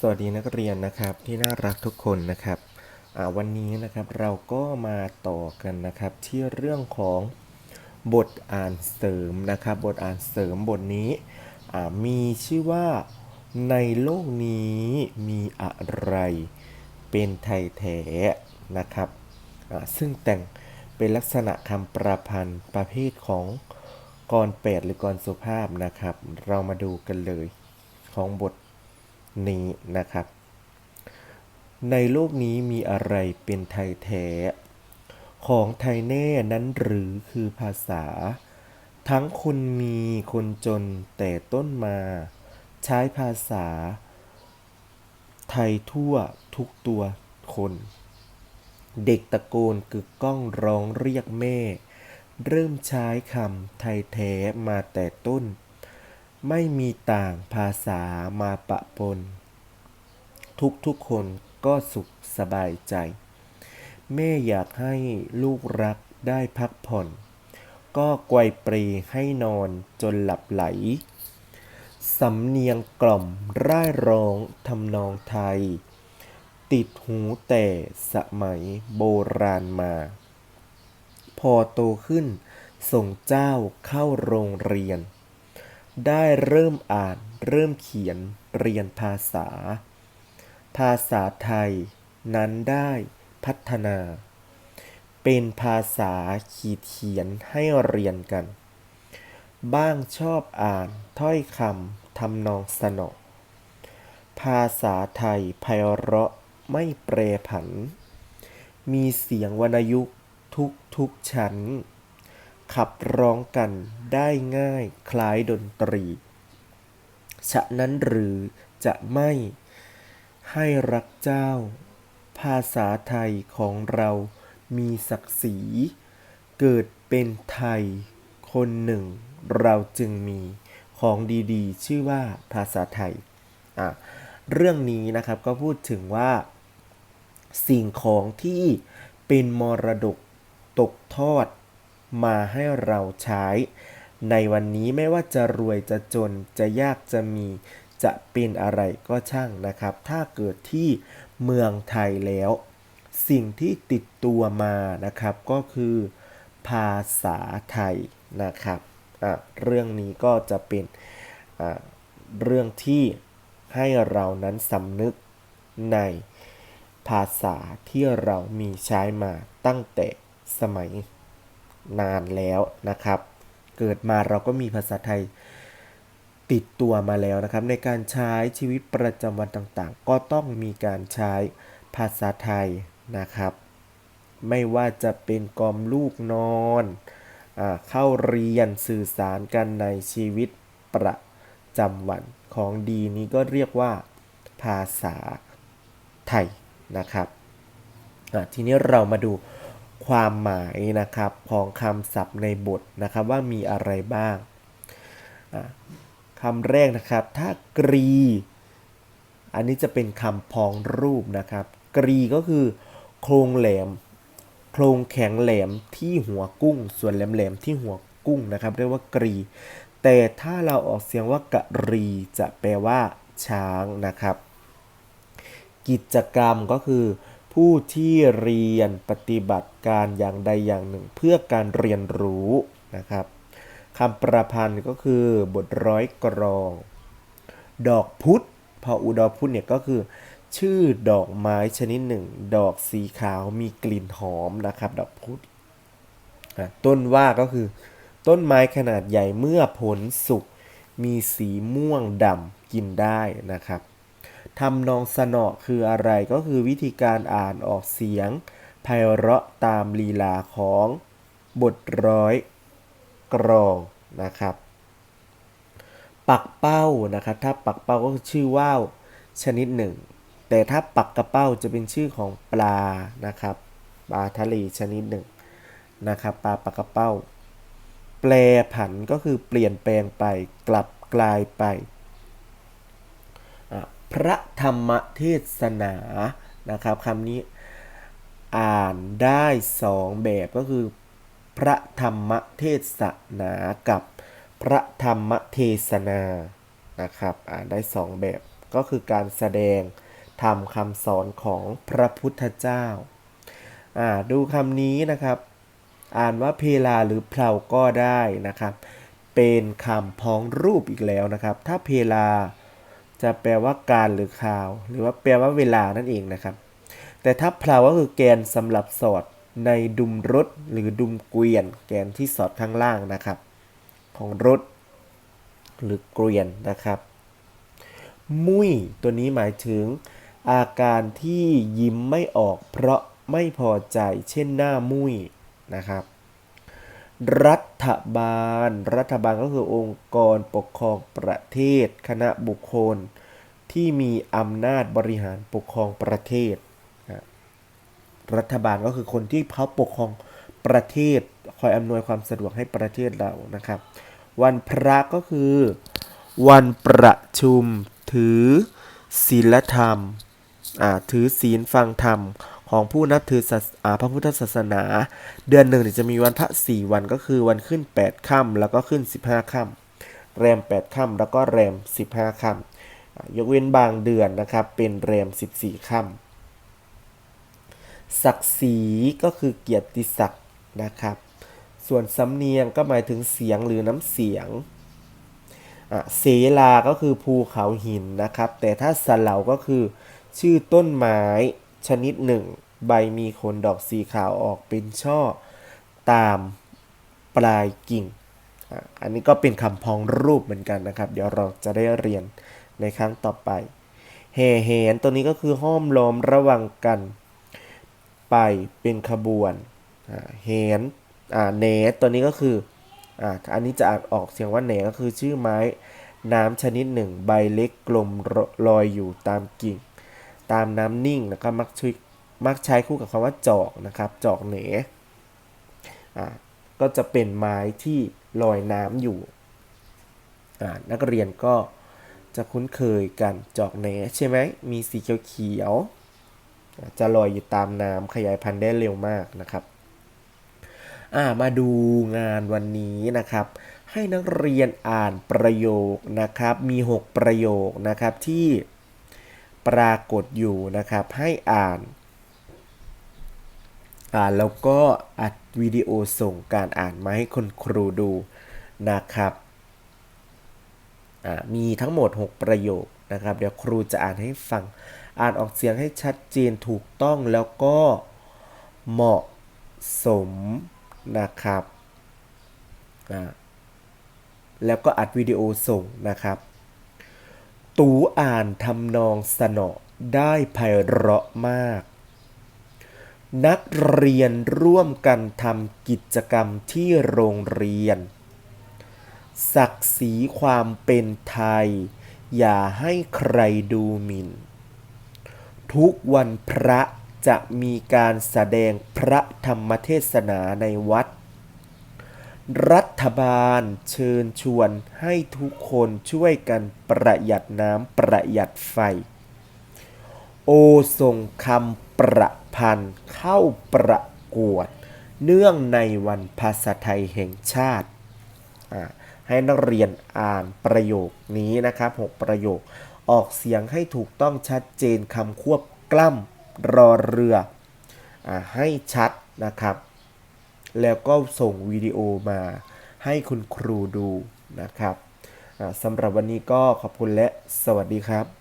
สวัสดีนักเรียนนะครับที่น่ารักทุกคนนะครับวันนี้นะครับเราก็มาต่อกันนะครับที่เรื่องของบทอ่านเสริมนะครับบทอ่านเสริมบทนี้มีชื่อว่าในโลกนี้มีอะไรเป็นไทยแท้นะครับซึ่งแต่งเป็นลักษณะคำประพันธ์ประเภทของกรแปดหรือกรสุภาพนะครับ เรามาดูกันเลยของบท นี้นะครับ ในโลกนี้มีอะไรเป็นไทยแท้ ของไทยแน่นั้นหรือคือภาษา ทั้งคนมีคนจนแต่ต้นมา ใช้ภาษา ไทยทั่วทุกตัวคน เด็กตะโกนกึกก้องร้องเรียกแม่ เริ่มใช้คำไทยแท้มาแต่ต้น ไม่มีต่างภาษามาปะปน ทุกทุกคนก็สุขสบายใจ แม่อยากให้ลูกรักได้พักผ่อน ก็ไกวปรให้นอนจนหลับไหล สำเนียงกล่อมร่ายร้องทำนองไทย ติดหูแต่สมัยโบราณมา พอโตขึ้นส่งเจ้าเข้าโรงเรียน ได้เริ่มอ่าน เริ่มเขียนเรียนภาษา ภาษาไทยนั้นได้พัฒนา เป็นภาษาขีดเขียนให้เรียนกัน บ้างชอบอ่านถ้อยคำทำนองสนอภาษาไทยไพเราะไม่แปรผัน มีเสียงวรรณยุกทุกทุกชั้น ขับร้องกันได้ง่ายคล้ายดนตรี ฉะนั้นหรือจะไม่ให้รักเจ้า ภาษาไทยของเรามีศักดิ์ศรี เกิดเป็นไทย คนหนึ่ง เราจึงมีของดีๆ ชื่อว่าภาษาไทย อะ เรื่องนี้นะครับก็พูดถึงว่า สิ่งของที่เป็นมรดกตกทอด มาให้เราใช้ ในวันนี้ไม่ว่าจะรวยจะจนจะยากจะมี จะเป็นอะไรก็ช่างนะครับ ถ้าเกิดที่เมืองไทยแล้ว สิ่งที่ติดตัวมานะครับก็คือภาษาไทยนะครับเรื่องนี้ก็จะเป็นเรื่องที่ให้เรานั้นสำนึกในภาษาที่เรามีใช้มาตั้งแต่สมัย นานแล้วนะครับ เกิดมาเราก็มีภาษาไทยติดตัวมาแล้วนะครับ ในการใช้ชีวิตประจำวันต่างๆ ก็ต้องมีการใช้ภาษาไทยนะครับ ไม่ว่าจะเป็นกล่อมลูกนอนอเข้าเรียนสื่อสารกันในชีวิตประจำวันของดีนี้ก็เรียกว่าภาษาไทยนะครับทีนี้เรามาดู ความหมายนะครับของคำศัพท์ในบทนะครับว่ามีอะไรบ้างคำแรกนะครับ ถ้ากรี อันนี้จะเป็นคำพองรูปนะครับ กรีก็คือโครงแหลม โครงแข็งแหลมที่หัวกุ้ง ส่วนแหลมๆที่หัวกุ้งนะครับ เรียกว่ากรี แต่ถ้าเราออกเสียงว่ากะรีจะแปลว่าช้างนะครับ กิจกรรมก็คือ ผู้ที่เรียนปฏิบัติการอย่างใดอย่างหนึ่ง เพื่อการเรียนรู้นะครับคำประพันธ์ก็คือบทร้อยกรอง ดอกพุธพออุดรพุธเนี่ยก็คือ ชื่อดอกไม้ชนิดหนึ่ง ดอกสีขาวมีกลิ่นหอมนะครับ ดอกพุธต้นว่าก็คือ ต้นไม้ขนาดใหญ่เมื่อผลสุกมีสีม่วงดำกินได้นะครับ ทำนองสนอคืออะไรก็คือวิธีการอ่านออกเสียงไพเราะตามลีลาของบทร้อยกรองนะครับ ปักเป้านะครับถ้าปักเป้าก็คือชื่อว่าวชนิดหนึ่ง แต่ถ้าปักกระเป้าจะเป็นชื่อของปลานะครับปลาทะเลชนิดหนึ่งนะครับปลาปักกระเป้า แปลผันก็คือเปลี่ยนแปลงไปกลับกลายไป พระธรรมเทศนานะครับคำนี้อ่านได้สองแบบก็คือ พระธรรมเทศนากับพระธรรมเทศนานะครับอ่านได้สองแบบก็คือการแสดงทำคำสอนของพระพุทธเจ้าอ่าดูคำนี้นะครับ อ่านว่าเพลาหรือเพลาก็ได้นะครับ เป็นคำพ้องรูปอีกแล้วนะครับ ถ้าเพลา จะแปลว่าการหรือคราว หรือว่าแปลว่าเวลานั่นเองนะครับ แต่ถ้าพลาก็คือแกนสำหรับสอดในดุมรถหรือดุมเกวียน แกนที่สอดข้างล่างนะครับ ของรถหรือเกวียนนะครับ มุ้ยตัวนี้หมายถึง อาการที่ยิ้มไม่ออกเพราะไม่พอใจเช่นหน้ามุ้ยนะครับ รัฐบาล รัฐบาลก็คือองค์กรปกครองประเทศ คณะบุคคล ที่มีอำนาจบริหารปกครองประเทศ รัฐบาลก็คือคนที่เขาปกครองประเทศ คอยอำนวยความสะดวกให้ประเทศเรานะครับ วันพระก็คือ วันประชุมถือศีลธรรม ถือศีลฟังธรรม ของผู้นับถือศาสอ่าพระพุทธศาสนา เดือนหนึ่งจะมีวันพระสี่วันก็คือวันขึ้น8ค่ำแล้วก็ขึ้น15ค่ำแรม8ค่ำแล้วก็แรม15ค่ำอ่ายกเว้นบางเดือนนะครับเป็นแรม14ค่ำศักดิ์ศรีก็คือเกียรติศักดิ์นะครับส่วนสำเนียงก็หมายถึงเสียงหรือน้ำเสียงเสลา ก็คือภูเขาหินนะครับ แต่ถ้าสลาก็คือชื่อต้นไม้ ชนิดหนึ่ง ใบมีขนดอกสีขาวออกเป็นช่อตามปลายกิ่ง อันนี้ก็เป็นคำพ้องรูปเหมือนกันนะครับ เดี๋ยวเราจะได้เรียนในครั้งต่อไปแห่แหนตัวนี้ก็คือห้อมล้อมระวังกัน ไปเป็นขบวนอะแหนอ่าเนตัวนี้ก็คืออ,อันนี้จะอ่านออกเสียงว่าแหนก็คือชื่อไม้น้ำชนิดหนึ่ง ใบเล็กกลมลอยอยู่ตามกิ่ง ตามน้ำนิ่งแล้วก็มักช่วยมักใช้คู่กับคำว่าจอกนะครับ จอกเหนอ่าก็จะเป็นไม้ที่ลอยน้ำอยู่อ่านักเรียนก็จะคุ้นเคยกันจอกเหนใช่ไหมมีสีเขียวๆจะลอยอยู่ตามน้ำขยายพันธุ์ได้เร็วมากนะครับอ่ามาดูงานวันนี้นะครับ ให้นักเรียนอ่านประโยคนะครับ มี 6 ประโยคนะครับที่ ปรากฏอยู่นะครับ ให้อ่าน อ่านแล้วก็อัดวิดีโอส่งการอ่านมาให้คุณครูดูนะครับอ่ามีทั้งหมด 6 ประโยคนะครับ เดี๋ยวครูจะอ่านให้ฟัง อ่านออกเสียงให้ชัดเจนถูกต้องแล้วก็เหมาะสมนะครับอ่าแล้วก็อัดวิดีโอส่งนะครับ ตูอ่านทำนองสนอได้ไพเราะมาก นักเรียนร่วมกันทำกิจกรรมที่โรงเรียน ศักดิ์ศรีความเป็นไทย อย่าให้ใครดูหมิ่น ทุกวันพระจะมีการแสดงพระธรรมเทศนาในวัด รัฐบาลเชิญชวนให้ทุกคนช่วยกันประหยัดน้ำประหยัดไฟ โอส่งคำประพันธ์เข้าประกวด เนื่องในวันภาษาไทยแห่งชาติ ให้นักเรียนอ่านประโยคนี้นะครับ 6 ประโยค ออกเสียงให้ถูกต้องชัดเจนคำควบกล้ำรอเรืออให้ชัดนะครับ แล้วก็ส่งวิดีโอมาให้คุณครูดูนะครับสำหรับวันนี้ก็ขอบคุณและสวัสดีครับ